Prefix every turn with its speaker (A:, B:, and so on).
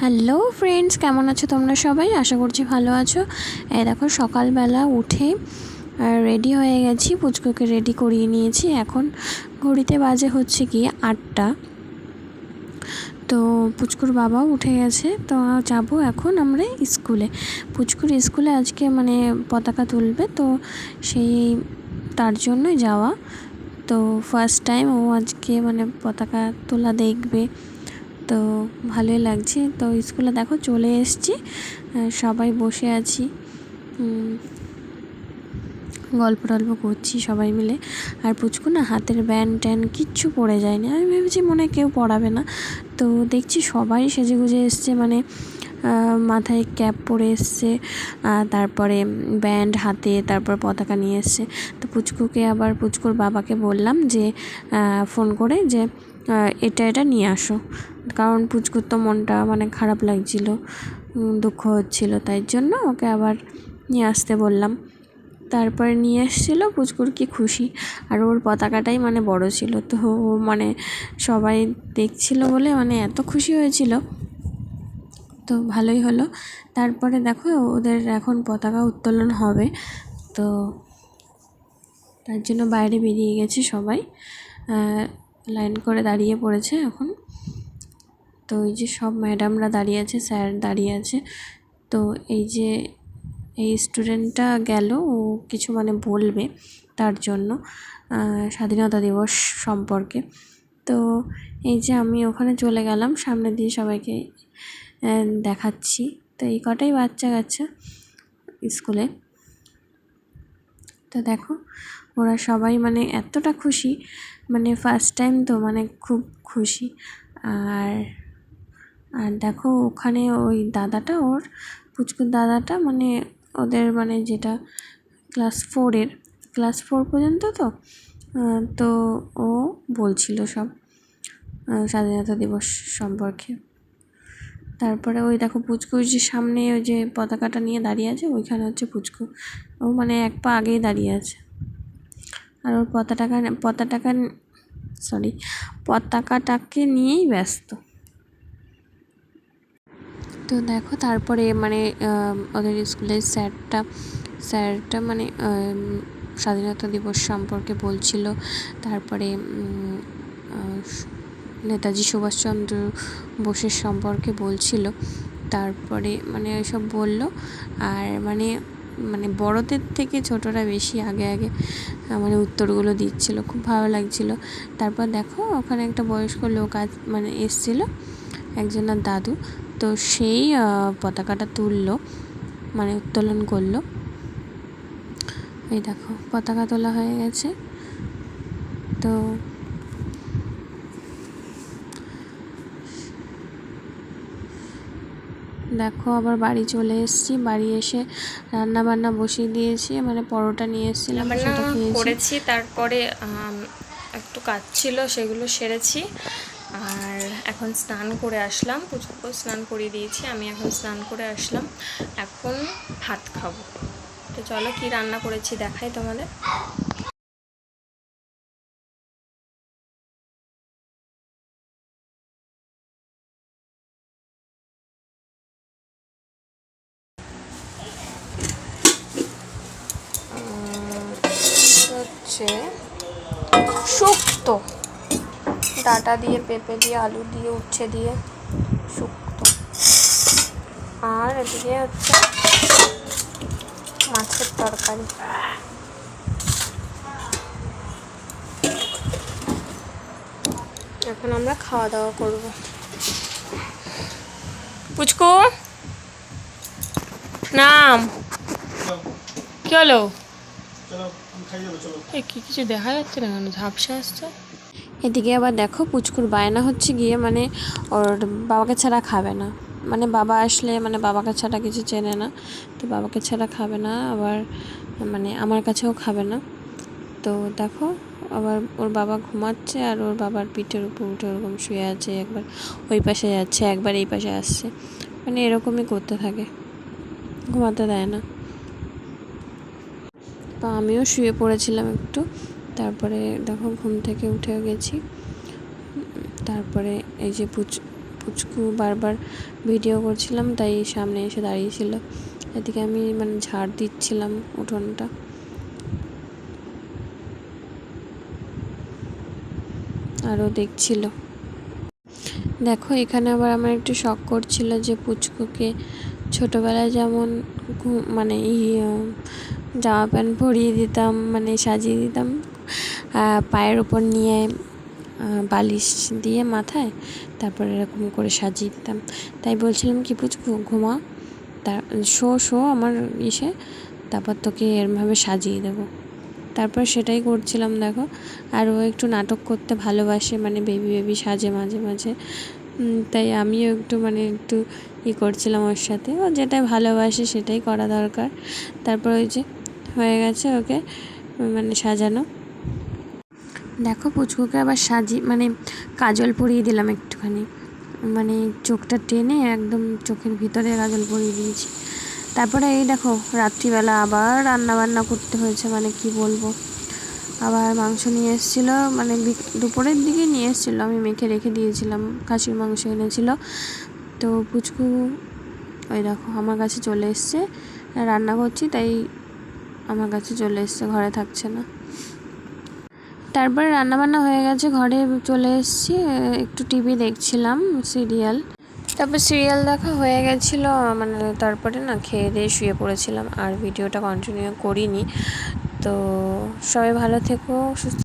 A: Hello friends কেমন আছো তোমরা সবাই? আশা করছি ভালো আছো। এই দেখো, সকালবেলা উঠে রেডি হয়ে গেছি। পুচকুকে রেডি করিয়ে নিয়েছি। এখন ঘড়িতে বাজে হচ্ছে কি আটটা। তো পুচকুর বাবাও উঠে গেছে। তো যাব এখন আমরা স্কুলে। পুচকুর স্কুলে আজকে মানে পতাকা তুলবে, তো সেই তার জন্যই যাওয়া। তো ফার্স্ট টাইম ও আজকে মানে পতাকা তোলা দেখবে। তো ভালোই লাগছে। তো স্কুলে দেখো চলে এসেছি। সবাই বসে আছি। গল্প টল্প করছি সবাই মিলে। আর পুচকু না হাতের ব্যান্ড ট্যান কিচ্ছু পড়ে যায়নি। আমি ভেবেছি মনে কেউ পড়াবে না। তো দেখছি সবাই সেজে গুজে এসছে। মানে মাথায় ক্যাপ পরে এসছে। তারপরে ব্যান্ড হাতে তারপর পতাকা নিয়ে এসছে। তো পুচকুকে আবার, পুচকুর বাবাকে বললাম যে ফোন করে যে এটা এটা নিয়ে আসো। কারণ পুচকুর তো মনটা মানে খারাপ লাগছিল দুঃখ হচ্ছিল, তাই জন্য ওকে আবার নিয়ে আসতে বললাম। তারপরে নিয়ে এসেছিল, পুচকুর কি খুশি। আর ওর পতাকাটাই মানে বড় ছিল, তো ও মানে সবাই দেখছিল বলে মানে এত খুশি হয়েছিল। তো ভালোই হলো। তারপরে দেখো, ওদের এখন পতাকা উত্তোলন হবে। তো তার জন্য বাইরে বেরিয়ে গেছে সবাই। লাইন করে দাঁড়িয়ে পড়েছে এখন। তো এই যে সব ম্যাডামরা দাঁড়িয়ে আছে, স্যার দাঁড়িয়ে আছে। তো এই যে এই স্টুডেন্টটা গেল, ও কিছু মানে বলবে তার জন্য স্বাধীনতা দিবস সম্পর্কে। তো এই যে আমি ওখানে চলে গেলাম, সামনে দিয়ে সবাইকে দেখাচ্ছি। তো এই কটাই বাচ্চা কাচ্চা স্কুলে। তো দেখো, ওরা সবাই মানে এতটা খুশি মানে ফার্স্ট টাইম তো মানে খুব খুশি। আর আর দেখো ওখানে ওই দাদাটা ওর, পুচকুর দাদাটা মানে ওদের মানে যেটা ক্লাস ফোরের ক্লাস ফোর পর্যন্ত তো তো ও বলছিল সব স্বাধীনতা দিবস সম্পর্কে। তারপরে ওই দেখো পুচকুর যে সামনে ওই যে পতাকাটা নিয়ে দাঁড়িয়ে আছে, ওইখানে হচ্ছে পুচকু। ও মানে এক পা আগেই দাঁড়িয়ে আছে। আর ওর পতাকা পতাকা সরি পতাকাটাকে নিয়েই ব্যস্ত। তো দেখো তারপরে মানে ওদের স্কুলের স্যারটা স্যারটা মানে স্বাধীনতা দিবস সম্পর্কে বলছিল। তারপরে নেতাজি সুভাষচন্দ্র বোসের সম্পর্কে বলছিল। তারপরে মানে ওইসব বলল। আর মানে মানে বড়দের থেকে ছোটরা বেশি আগে আগে মানে উত্তরগুলো দিচ্ছিল। খুব ভালো লাগছিল। তারপর দেখো, ওখানে একটা বয়স্ক লোক আজ মানে এসছিল, একজনের দাদু। তো সেই পতাকাটা তুললো মানে উত্তোলন করল। এই দেখো, পতাকা তোলা হয়ে গেছে। তো দেখো আবার বাড়ি চলে এসেছি। বাড়ি এসে রান্না বান্না বসিয়ে দিয়েছি মানে পরোটা নিয়ে এসেছিলাম সেটা
B: করেছি তারপরে একটু কাজ ছিল সেগুলো সেরেছি। আর এখন স্নান করে আসলাম পুজো স্নান করিয়ে দিয়েছি আমি এখন স্নান করে আসলাম। এখন ভাত খাব। তো চলো কি রান্না করেছি দেখাই তোমাদের। হচ্ছে শুক্তো। ডাটা দিয়ে, পেঁপে দিয়ে, আলু দিয়ে, উচ্ছে দিয়ে, শুক্তো। আর এদিকে হচ্ছে মাছের তরকারি। এখন আমরা খাওয়া দাওয়া করব। পুচকু, নাম। কি হলো? এই কি কিছু দেখা যাচ্ছে না ঝাপসা আসছে?
A: এদিকে আবার দেখো, পুচকুর বায়না হচ্ছে গিয়ে মানে ওর বাবাকে ছাড়া খাবে না। মানে বাবা আসলে মানে বাবাকে ছাড়া কিছু চেনে না। তো বাবাকে ছাড়া খাবে না, আবার মানে আমার কাছেও খাবে না। তো দেখো, আবার ওর বাবা ঘুমাচ্ছে আর ওর বাবার পিঠের উপর উঠে ওরকম শুয়ে আছে, একবার ওই পাশে যাচ্ছে, একবার এই পাশে আসছে। মানে এরকমই করতে থাকে। ঘুমাতে দেয় না। তো আমিও শুয়ে পড়েছিলাম একটু। তারপরে দেখো ঘুম থেকে উঠে গেছি। তারপরে এই যে পুচ পুচকু বারবার ভিডিও করছিলাম তাই সামনে এসে দাঁড়িয়েছিল। এদিকে আমি মানে ঝাড় দিচ্ছিলাম উঠোনটা। আরও দেখছিল। দেখো এখানে আবার আমার একটু শখ করছিল যে পুচকুকে ছোটোবেলায় যেমন মানে ই আহ, জামা প্যান্ট পরিয়ে দিতাম মানে সাজিয়ে দিতাম পায়ের ওপর নিয়ে বালিশ দিয়ে মাথায়, তারপর এরকম করে সাজিয়ে দিতাম। তাই বলছিলাম কি পুচকু ঘুমা তার শো শো আমার ইসে, তারপর তোকে এরমভাবে সাজিয়ে দেবো। তারপর সেটাই করছিলাম, দেখো। আর ও একটু নাটক করতে ভালোবাসে মানে বেবি বেবি সাজে মাঝে মাঝে। তাই আমিও একটু মানে একটু ই করছিলাম ওর সাথে। ও যেটাই ভালোবাসে সেটাই করা দরকার। তারপর ওই যে হয়ে গেছে ওকে মানে সাজানো। দেখো পুচকুকে আবার সাজি মানে কাজল পরিয়ে দিলাম একটুখানি। মানে চোখটা টেনে একদম চোখের ভিতরে কাজল পরিয়ে দিয়েছি। তারপরে এই দেখো রাত্রিবেলা আবার রান্না বান্না করতে হয়েছে মানে কি বলব। আবার মাংস নিয়ে এসেছিল মানে দুপুরের দিকে নিয়ে এসেছিল, আমি মেখে রেখে দিয়েছিলাম, খাসির মাংস এনেছিল। তো পুচকু, ওই দেখো আমার কাছে চলে এসছে, রান্না করছি, তাই আমার কাছে চলে এসছে, ঘরে থাকছে না। তারপরে রান্নাবান্না হয়ে গেছে, ঘরে চলে এসেছি, একটু টিভি দেখছিলাম, সিরিয়াল। তারপর সিরিয়াল দেখা হয়ে গেছিল মানে তারপরে না খেয়ে দিয়ে শুয়ে পড়েছিলাম, আর ভিডিওটা কন্টিনিউ করিনি। তো সবাই ভালো থেকো, সুস্থ